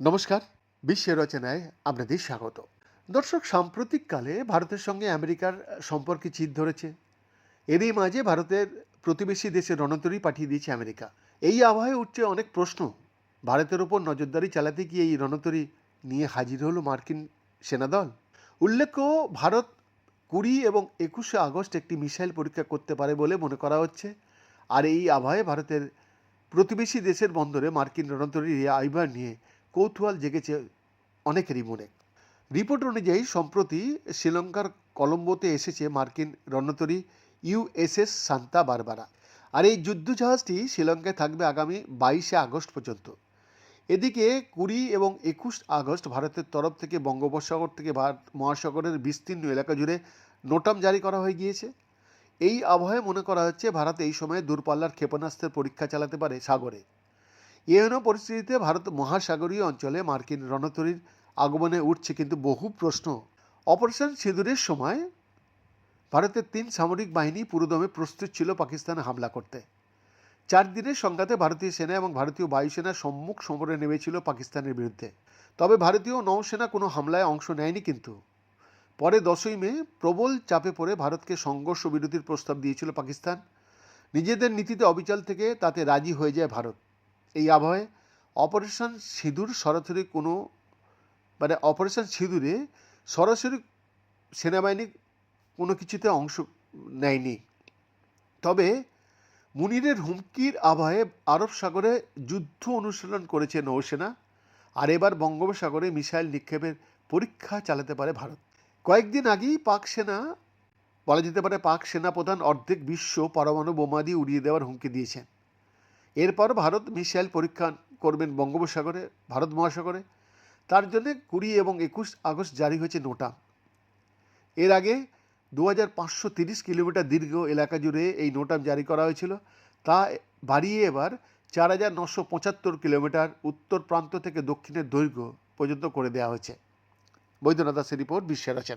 নমস্কার বিশ্বের রচনায় আপনাদের স্বাগত। দর্শক, সাম্প্রতিককালে ভারতের সঙ্গে আমেরিকার সম্পর্কে চিত ধরেছে। এরই মাঝে ভারতের প্রতিবেশী দেশে রণতরী পাঠিয়ে দিয়েছে আমেরিকা। এই আবহাওয়ায় উঠছে অনেক প্রশ্ন। ভারতের ওপর নজরদারি চালাতে গিয়ে এই রণতরী নিয়ে হাজির হলো মার্কিন সেনাদল। উল্লেখ্য, ভারত কুড়ি এবং একুশে আগস্ট একটি মিসাইল পরীক্ষা করতে পারে বলে মনে করা হচ্ছে। আর এই আবহাওয়ায় ভারতের প্রতিবেশী দেশের বন্দরে মার্কিন রণতরীর এই আইবার নিয়ে কৌতূহল জেগেছে অনেকেরই মনে। রিপোর্ট অনুযায়ী, সম্প্রতি শ্রীলঙ্কার কলম্বোতে এসেছে মার্কিন রণতরী ইউএসএস সান্তা বারবারা। আর এই যুদ্ধজাহাজটি শ্রীলঙ্কায় থাকবে আগামী বাইশে আগস্ট পর্যন্ত। এদিকে কুড়ি এবং একুশ আগস্ট ভারতের তরফ থেকে বঙ্গোপসাগর থেকে ভারত মহাসাগরের বিস্তীর্ণ এলাকা জুড়ে নোটাম জারি করা হয়ে গিয়েছে। এই আবহাওয়ায় মনে করা হচ্ছে ভারত এই সময়ে দূরপাল্লার ক্ষেপণাস্ত্রের পরীক্ষা চালাতে পারে সাগরে। এহেন পরিস্থিতিতে ভারত মহাসাগরীয় অঞ্চলে মার্কিন রণতরীর আগমনে উঠছে কিন্তু বহু প্রশ্ন। অপারেশন সিঁদুরের সময় ভারতের তিন সামরিক বাহিনী পুরোদমে প্রস্তুত ছিল পাকিস্তানে হামলা করতে। চার দিনের সংঘাতে ভারতীয় সেনা এবং ভারতীয় বায়ুসেনা সম্মুখ সমরে নেমেছিল পাকিস্তানের বিরুদ্ধে। তবে ভারতীয় নৌসেনা কোনো হামলায় অংশ নেয়নি কিন্তু। পরে দশই মে প্রবল চাপে পড়ে ভারতকে সংঘর্ষ বিরতির প্রস্তাব দিয়েছিল পাকিস্তান। নিজেদের নীতিতে অবিচল থেকে তাতে রাজি হয়ে যায় ভারত। এই আবহাওয়ায় অপারেশন সিঁদুর সরাসরি কোনো মানে অপারেশন সিঁদুরে সরাসরি সেনাবাহিনী কোনো কিছুতে অংশ নেয়নি। তবে মুনিরের হুমকির আবহে আরব সাগরে যুদ্ধ অনুশীলন করেছে নৌসেনা। আর এবার বঙ্গোপসাগরে মিসাইল নিক্ষেপের পরীক্ষা চালাতে পারে ভারত। কয়েকদিন আগেই পাক সেনা, বলা যেতে পারে পাক সেনা প্রধান অর্ধেক বিশ্ব পরমাণু বোমা দিয়ে উড়িয়ে দেওয়ার হুমকি দিয়েছেন। এরপর ভারত মিসাইল পরীক্ষা করবেন বঙ্গোপসাগরে, ভারত মহাসাগরে। তার জন্য কুড়ি এবং একুশ আগস্ট জারি হয়েছে নোটা। এর আগে দু কিলোমিটার দীর্ঘ এলাকা জুড়ে এই নোটাম জারি করা হয়েছিল। তা বাড়িয়ে এবার চার হাজার নশো পঁচাত্তর কিলোমিটার উত্তর প্রান্ত থেকে দক্ষিণের দৈর্ঘ্য পর্যন্ত করে দেওয়া হয়েছে। বৈদ্যনাথ দাসের রিপোর্ট বিশ্বের রচনা।